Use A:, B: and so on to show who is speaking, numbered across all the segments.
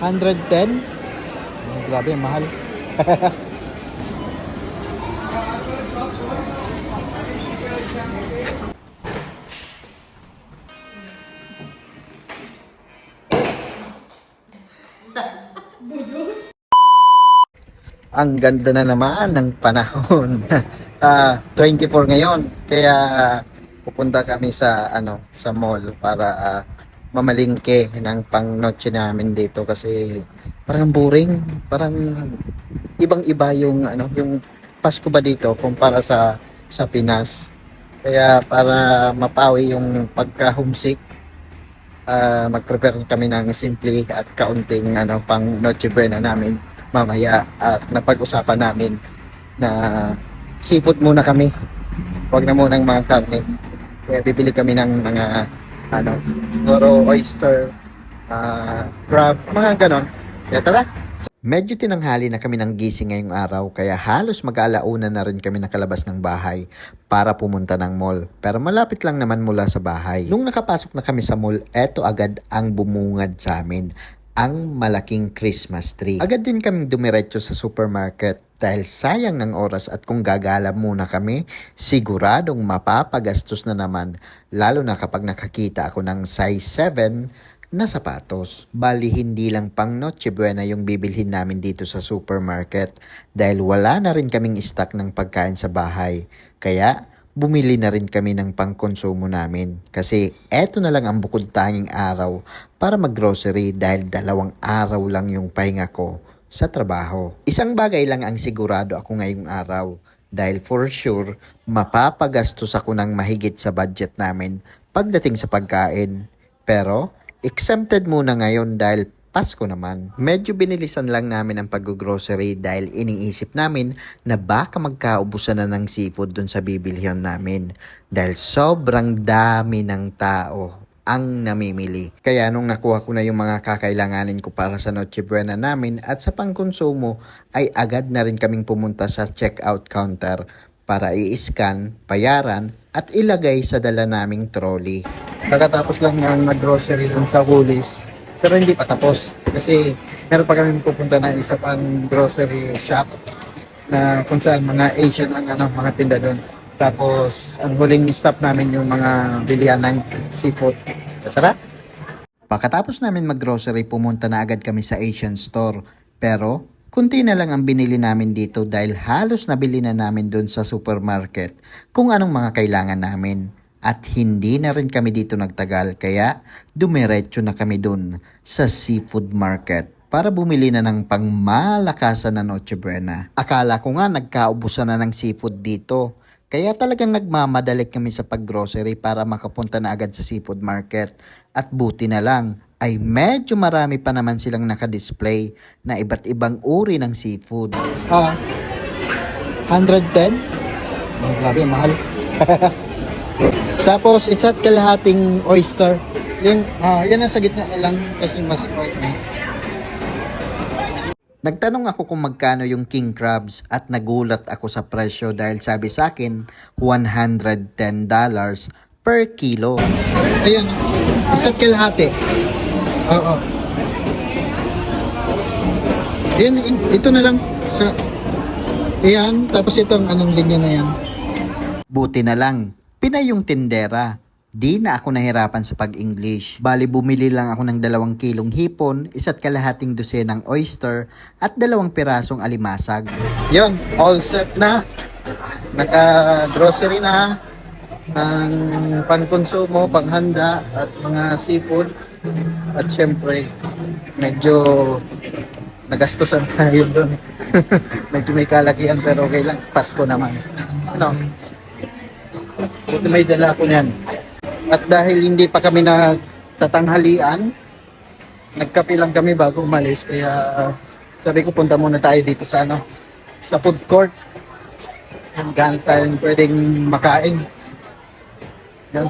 A: 110? Oh, grabe, mahal. Ang ganda na naman ng panahon. Ah, 24 ngayon. Kaya pupunta kami sa ano, sa mall para ah, mamalingke ng pang noche namin dito kasi parang boring, parang ibang-iba yung ano, yung Pasko ba dito kumpara sa sa Pinas. Kaya para mapawi yung pagka-homesick, ah, mag-prepare kami ng simple at kaunting ano pang Noche Buena namin mamaya at napag-usapan namin na seafood muna kami. Huwag na muna ng mga karne. Kaya bibili kami ng mga ano, siguro oyster, ah, crab, mga ganon. Kaya tara, Medyo tinanghali na kami ng gising ngayong araw kaya halos mag-alauna na rin kami nakalabas ng bahay para pumunta ng mall. Pero malapit lang naman mula sa bahay. Nung nakapasok na kami sa mall, eto agad ang bumungad sa amin ang malaking Christmas tree. Agad din kaming dumiretso sa supermarket dahil sayang ng oras at kung gagala muna kami, siguradong mapapagastos na naman lalo na kapag nakakita ako ng size 7 na sapatos. Bali hindi lang pang Noche Buena yung bibilhin namin dito sa supermarket dahil wala na rin kaming stock ng pagkain sa bahay. Kaya bumili na rin kami ng pangkonsumo namin kasi eto na lang ang bukod tanging araw para maggrocery dahil dalawang araw lang yung pahinga ko sa trabaho. Isang bagay lang ang sigurado ako ngayong araw dahil for sure mapapagastos ako ng mahigit sa budget namin pagdating sa pagkain. Pero exempted muna ngayon dahil Pasko naman. Medyo binilisan lang namin ang pag-grocery dahil iniisip namin na baka magkaubusan na ng seafood dun sa bibilhan namin. Dahil sobrang dami ng tao ang namimili. Kaya nung nakuha ko na yung mga kakailanganin ko para sa Noche Buena namin at sa pangkonsumo ay agad na rin kaming pumunta sa checkout counter para i-scan, bayaran at ilagay sa dala naming trolley. Pagkatapos lang ng nag-grocery dun sa Woolies, pero hindi pa tapos. Kasi meron pa kami pupunta na isa pang grocery shop na kung saan mga Asian ang ano, mga tinda doon. Tapos ang huling stop namin yung mga bilihan ng seafood. Tara! Pagkatapos namin mag-grocery, pumunta na agad kami sa Asian store. Pero, kunti na lang ang binili namin dito dahil halos nabili na namin doon sa supermarket kung anong mga kailangan namin. At hindi na rin kami dito nagtagal kaya dumiretso na kami doon sa seafood market para bumili na ng pangmalakasan na Noche Buena. Akala ko nga nagkaubusan na ng seafood dito. Kaya talagang nagmamadali kami sa paggrocery para makapunta na agad sa seafood market. At buti na lang ay medyo marami pa naman silang nakadisplay na iba't ibang uri ng seafood. Ah, 110? Oh, grabe, mahal. Tapos isa't kalahating oyster. Yung, ah, yan nasa gitna na lang kasi mas white na. Nagtanong ako kung magkano yung king crabs at nagulat ako sa presyo dahil sabi sa akin $110 per kilo. Ayan, isa't kalahati. Oo. Ayan, in- ito na lang sa Ayan, tapos itong anong linya na yan. Buti na lang, Pinay yung tindera. Di na ako nahirapan sa pag-English. Bali bumili lang ako ng dalawang kilong hipon, isa't kalahating dosenang oyster, at dalawang pirasong alimasag. Yon, all set na. Naka-grocery na. Ang pangkonsumo, panghanda, at mga seafood. At syempre, medyo nagastusan tayo doon. medyo may kalakihan pero okay lang. Pasko naman. Ano? Buti may dala ko niyan. At dahil hindi pa kami nagtatanghalian, nagkape lang kami bago umalis. Kaya sabi ko punta muna tayo dito sa ano, sa food court. Hanggang tayong pwedeng makain. Yan.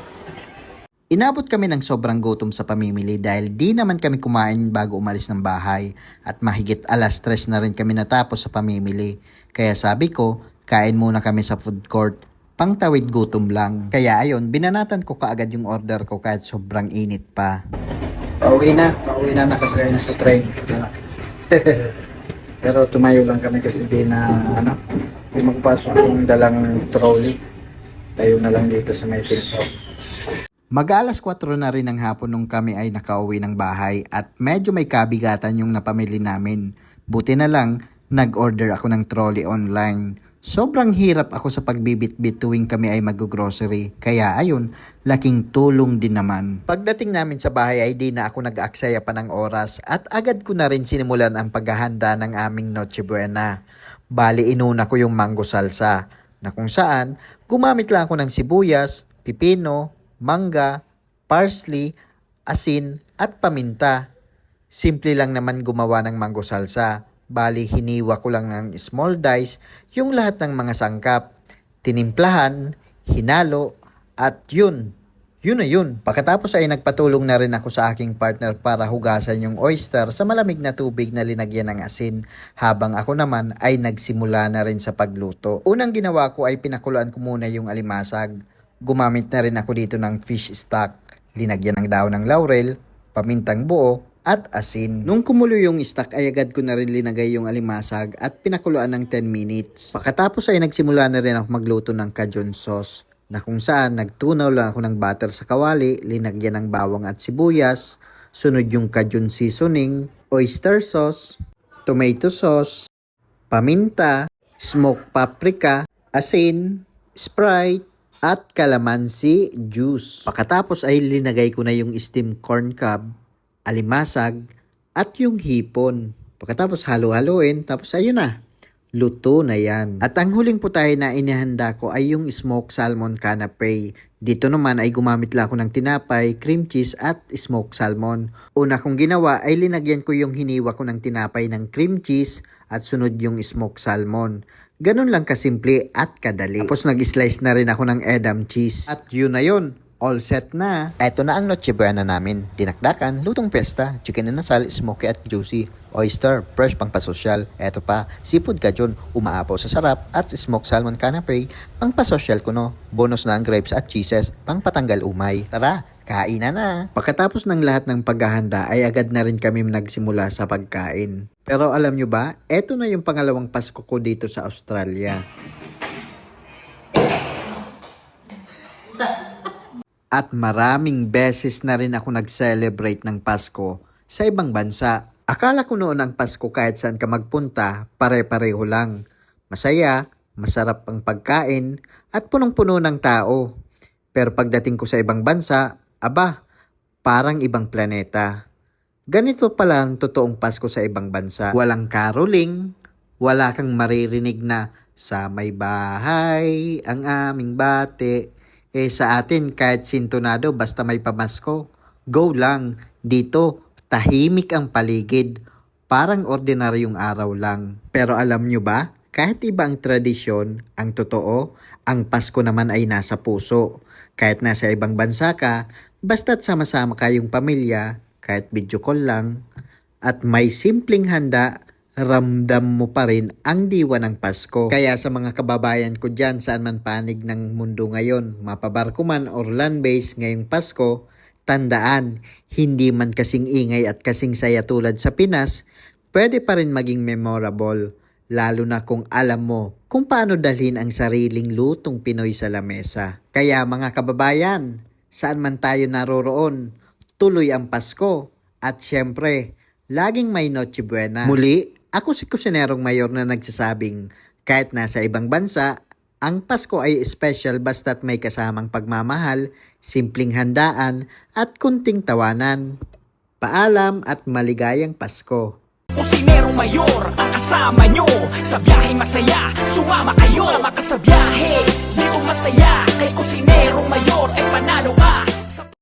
A: Inabot kami ng sobrang gutom sa pamimili dahil di naman kami kumain bago umalis ng bahay at mahigit alas tres na rin kami natapos sa pamimili. Kaya sabi ko, kain muna kami sa food court pangtawid gutom lang. Kaya ayon, binanatan ko kaagad yung order ko kahit sobrang init pa. Pauwi na. Pauwi na. Nakasakay na sa train. Pero tumayo lang kami kasi di na ano, di magpasok yung dalang trolley. Tayo na lang dito sa may pinto. Mag-alas 4 na rin ng hapon nung kami ay nakauwi ng bahay at medyo may kabigatan yung napamili namin. Buti na lang, nag-order ako ng trolley online. Sobrang hirap ako sa pagbibit-bit tuwing kami ay mag-grocery. Kaya ayun, laking tulong din naman. Pagdating namin sa bahay ay di na ako nag-aksaya pa ng oras at agad ko na rin sinimulan ang paghahanda ng aming Noche Buena. Bali inuna ko yung mango salsa na kung saan gumamit lang ako ng sibuyas, pipino, mangga, parsley, asin at paminta. Simple lang naman gumawa ng mango salsa. Bali, hiniwa ko lang ng small dice yung lahat ng mga sangkap. Tinimplahan, hinalo, at yun. Yun na yun. Pagkatapos ay nagpatulong na rin ako sa aking partner para hugasan yung oyster sa malamig na tubig na linagyan ng asin habang ako naman ay nagsimula na rin sa pagluto. Unang ginawa ko ay pinakuluan ko muna yung alimasag. Gumamit na rin ako dito ng fish stock. Linagyan ng daon ng laurel, pamintang buo, at asin. Nung kumulo yung stock ay agad ko na rin linagay yung alimasag at pinakuluan ng 10 minutes. Pagkatapos ay nagsimula na rin ako magluto ng Cajun sauce na kung saan nagtunaw lang ako ng butter sa kawali, linagyan ng bawang at sibuyas, sunod yung Cajun seasoning, oyster sauce, tomato sauce, paminta, smoked paprika, asin, Sprite, at calamansi juice. Pagkatapos ay linagay ko na yung steamed corn cob, alimasag, at yung hipon. Pagkatapos halo-haloin, tapos ayun na. Luto na yan. At ang huling putahe na inihanda ko ay yung smoked salmon canapé. Dito naman ay gumamit lang ako ng tinapay, cream cheese at smoked salmon. Una kong ginawa ay linagyan ko yung hiniwa ko ng tinapay ng cream cheese at sunod yung smoked salmon. Ganun lang kasimple at kadali. Tapos nag-slice na rin ako ng Edam cheese. At yun na yun. All set na. Eto na ang Noche Buena namin. Dinakdakan, lutong pesta, chicken na nasal, smoky at juicy. Oyster, fresh pang pasosyal. Eto pa, seafood gajun, umaapaw sa sarap at smoked salmon canapé, pang pasosyal ko no. Bonus na ang grapes at cheeses, pang patanggal umay. Tara, kainan na. Pagkatapos ng lahat ng paghahanda ay agad na rin kami nagsimula sa pagkain. Pero alam nyo ba, eto na yung pangalawang Pasko ko dito sa Australia. At maraming beses na rin ako nag-celebrate ng Pasko sa ibang bansa. Akala ko noon ang Pasko kahit saan ka magpunta, pare-pareho lang. Masaya, masarap ang pagkain, at punong-puno ng tao. Pero pagdating ko sa ibang bansa, aba, parang ibang planeta. Ganito pala ang totoong Pasko sa ibang bansa. Walang caroling, wala kang maririnig na sa may bahay ang aming bate. Eh sa atin kahit sintonado basta may pamasko. Go lang. Dito tahimik ang paligid. Parang ordinaryong araw lang. Pero alam nyo ba? Kahit iba ang tradisyon, ang totoo, ang Pasko naman ay nasa puso. Kahit nasa ibang bansa ka, basta't sama-sama kayong pamilya, kahit video call lang, at may simpleng handa, ramdam mo pa rin ang diwa ng Pasko. Kaya sa mga kababayan ko dyan saan man panig ng mundo ngayon, mapabarko man or land base ngayong Pasko, tandaan, hindi man kasing ingay at kasing saya tulad sa Pinas, pwede pa rin maging memorable. Lalo na kung alam mo kung paano dalhin ang sariling lutong Pinoy sa lamesa. Kaya mga kababayan, saan man tayo naroroon, tuloy ang Pasko. At syempre, laging may Noche Buena. Muli, ako si Kusinerong Mayor na nagsasabing, kahit nasa ibang bansa, ang Pasko ay special basta't may kasamang pagmamahal, simpleng handaan, at kunting tawanan. Paalam at maligayang Pasko.
B: Kusinerong mayor ang kasama nyo Sa biyaheng masaya, sumama kayo Sumama ka sa biyahe, di masaya Kay kusinerong mayor ay panalo ka